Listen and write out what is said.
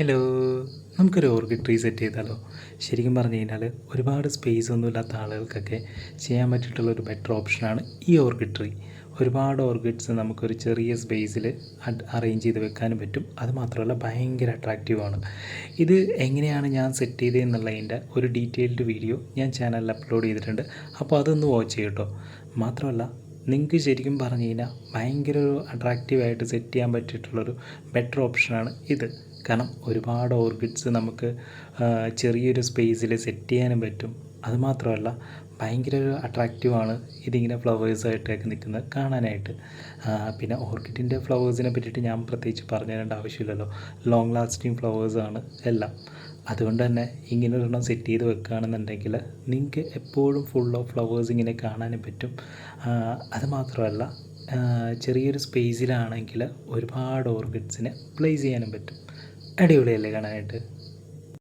Hello നമുക്കൊരു orchid tree set ചെയ്താലോ? ശരിക്കും പറഞ്ഞു കഴിഞ്ഞാൽ ഒരുപാട് സ്പേസ് ഒന്നും ഇല്ലാത്ത ആളുകൾക്കൊക്കെ ചെയ്യാൻ പറ്റിയിട്ടുള്ള ഒരു ബെറ്റർ ഓപ്ഷനാണ് ഈ ഓർക്കിഡ് ട്രീ ഒരുപാട് ഓർക്കിഡ്സ് നമുക്കൊരു ചെറിയ സ്പേസിൽ അറേഞ്ച് ചെയ്ത് വെക്കാനും പറ്റും. അത് മാത്രമല്ല ഭയങ്കര അട്രാക്റ്റീവാണ് ഇത് എങ്ങനെയാണ് ഞാൻ സെറ്റ് ചെയ്തത് എന്നുള്ളതിന്റെ ഒരു ഡീറ്റെയിൽഡ് വീഡിയോ ഞാൻ ചാനലിൽ അപ്ലോഡ് ചെയ്തിട്ടുണ്ട്. അപ്പോൾ അതൊന്ന് വാച്ച് ചെയ്യട്ടോ മാത്രമല്ല നിങ്ങൾക്ക് ശരിക്കും പറഞ്ഞു കഴിഞ്ഞാൽ ഭയങ്കര ഒരു അട്രാക്റ്റീവായിട്ട് സെറ്റ് ചെയ്യാൻ പറ്റിയിട്ടുള്ളൊരു ബെറ്റർ ഓപ്ഷനാണ് ഇത്. കാരണം ഒരുപാട് ഓർക്കിഡ്സ് നമുക്ക് ചെറിയൊരു സ്പേസിൽ സെറ്റ് ചെയ്യാനും പറ്റും. അതുമാത്രമല്ല ഭയങ്കര ഒരു അട്രാക്റ്റീവാണ് ഇതിങ്ങനെ ഫ്ലവേഴ്സായിട്ടൊക്കെ നിൽക്കുന്നത് കാണാനായിട്ട്. പിന്നെ ഓർക്കിഡിന്റെ ഫ്ലവേഴ്സിനെ പറ്റിയിട്ട് ഞാൻ പ്രത്യേകിച്ച് പറഞ്ഞു തരേണ്ട ആവശ്യമില്ലല്ലോ. ലോങ് ലാസ്റ്റിംഗ് ഫ്ലവേഴ്സാണ് എല്ലാം. അതുകൊണ്ട് തന്നെ ഇങ്ങനെ ഒരെണ്ണം സെറ്റ് ചെയ്ത് വെക്കുകയാണെന്നുണ്ടെങ്കിൽ നിങ്ങൾക്ക് എപ്പോഴും ഫുൾ ഓഫ് ഫ്ലവേഴ്സ് ഇങ്ങനെ കാണാനും പറ്റും. അതുമാത്രമല്ല അത് മാത്രമല്ല ചെറിയൊരു സ്പേസിലാണെങ്കിൽ ഒരുപാട് ഓർക്കിഡ്സിനെ പ്ലേസ് ചെയ്യാനും പറ്റും. അടിപൊളിയല്ലേ കാണാനായിട്ട്?